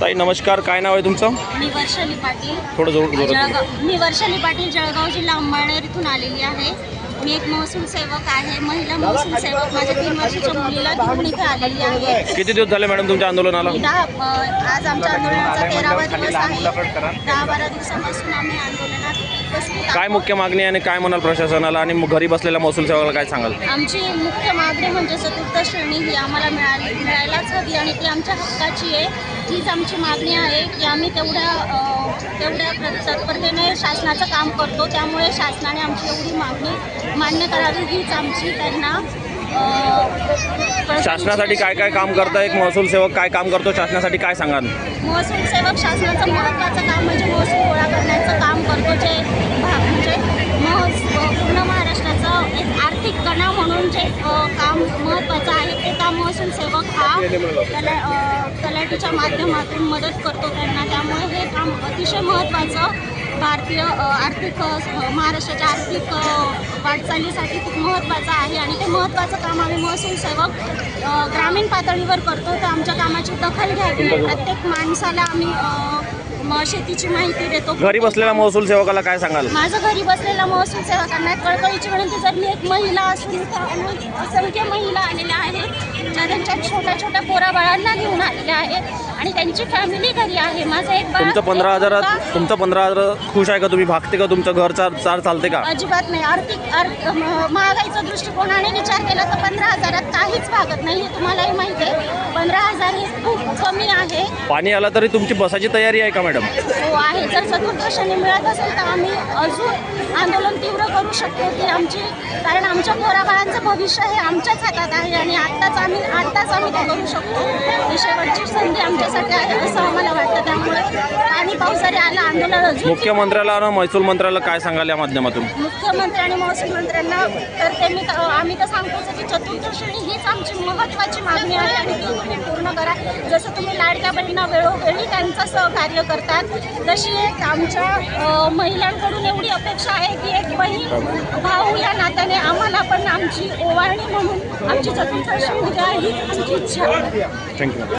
ताई नमस्कार. काय नाव आहे तुमचं? मी वर्षाली पाटील. थोडं जळगाव मी वर्षाली पाटील जळगाव जिल्हा अंबाळनेर इथून आलेली आहे. मी एक महसूल सेवक आहे महिला महसूल सेवक. माझ्या तीन वर्षाच्या मुलीला घेऊन इथे आलेली आहे. किती दिवस झाले मॅडम तुमच्या आंदोलनाला? दहा अ, आज आमच्या आंदोलनाचा तेरावा दिवस आहे. दहा बारा दिवसापासून आम्ही आंदोलनात काय. मुख्य मागणी आहे आणि काय म्हणाल प्रशासनाला आणि मग घरी बसलेल्या महसूल सेवकाला काय सांगाल? आमची मुख्य मागणी म्हणजे चतुर्थ श्रेणी ही आम्हाला मिळाली मिळायलाच हवी आणि ती आमच्या हक्काची आहे. हीच आमची मागणी आहे की आम्ही तेवढ्या तेवढ्या प्र- तत्परतेने शासनाचं काम करतो. त्यामुळे शासनाने आमची एवढी मागणी मान्य करावी. हीच आमची त्यांना शासनासाठी काय काय काम करतं एक महसूल सेवक काय काम करतो? शासनासाठी काय सांगाल? महसूल सेवक शासनाचं महत्त्वाचं काम म्हणजे महसूल गोळा करण्याचं काम करतो जे म्हणजे महस पूर्ण महाराष्ट्राचं एक आर्थिक कणा म्हणून जे काम महत्त्वाचं आहे ते काम महसूल सेवक हा तला अ, माध्यमातून मदत करतो त्यांना. त्यामुळे हे काम अतिशय महत्त्वाचं भारतीय आर्थिक महाराष्ट्राच्या आर्थिक वाटचालीसाठी खूप महत्त्वाचं आहे आणि ते महत्त्वाचं काम आम्ही महसूल सेवक ग्रामीण पातळीवर करतो. तर आमच्या कामाची दखल घ्यावी. प्रत्येक माणसाला आम्ही शेतीची माहिती देतो. घरी बसलेल्या महसूल सेवकाला काय सांगाल? माझं घरी बसलेला महसूल सेवकांना कळकळीची विनंती जर मी एक महिला असून असंख्य महिला आलेल्या आहेत ज्या त्यांच्या छोट्या छोट्या पोराबाळांना घेऊन आलेल्या आहेत आणि त्यांची फॅमिली घरी आहे. माझं एक बाळ तुमचं पंधरा एक हजारात मुलगा. तुमचं पंधरा हजार खुश आहे का तुम्ही? भागते का तुमचं घर? चार चार चालते का? अजिबात नाही. आर्थिक आर्थ म- महागाईचा दृष्टिकोनाने विचार केला तर पंधरा हजारात काहीच भागत नाही हे तुम्हालाही माहिती आहे. पंधरा हजार हे खूप कमी आहे. पाणी आलं तरी तुमची बसाची तयारी आहे का मॅडम? हो आहे. जर चतुर्थ शनी मिळत असेल तर आम्ही अजून आंदोलन तीव्र करू शकतो की आमची कारण आमच्या पोराबाळांचं भविष्य हे आमच्याच हातात आहे आणि आत्ताच आम्ही आत्ताच आम्ही ते करू शकतो. ही शेवटची संधी आमच्यासाठी आहे असं आम्हाला आणि पाऊस जरी आला आंदोलन अजून मुख्यमंत्र्याला आणि महसूल मंत्र्याला काय सांगाल या माध्यमातून? मुख्यमंत्री आणि महसूल मंत्र्यांना तर ते मी आम्ही तर सांगतोच की चतुर्थ श्रेणी हीच आमची महत्त्वाची मागणी आहे आणि ती तुम्ही पूर्ण करा. जसं तुम्ही लाडक्या बहिणींना वेळोवेळी त्यांचं सहकार्य करतात तशी एक आमच्या महिलांकडून एवढी अपेक्षा आहे की एक बहीण भाऊ या नात्याने आम्हाला पण आमची ओवाळणी म्हणून आमची चतुर्थ श्रेणी जी आहे हीच आमची इच्छा थँक्यू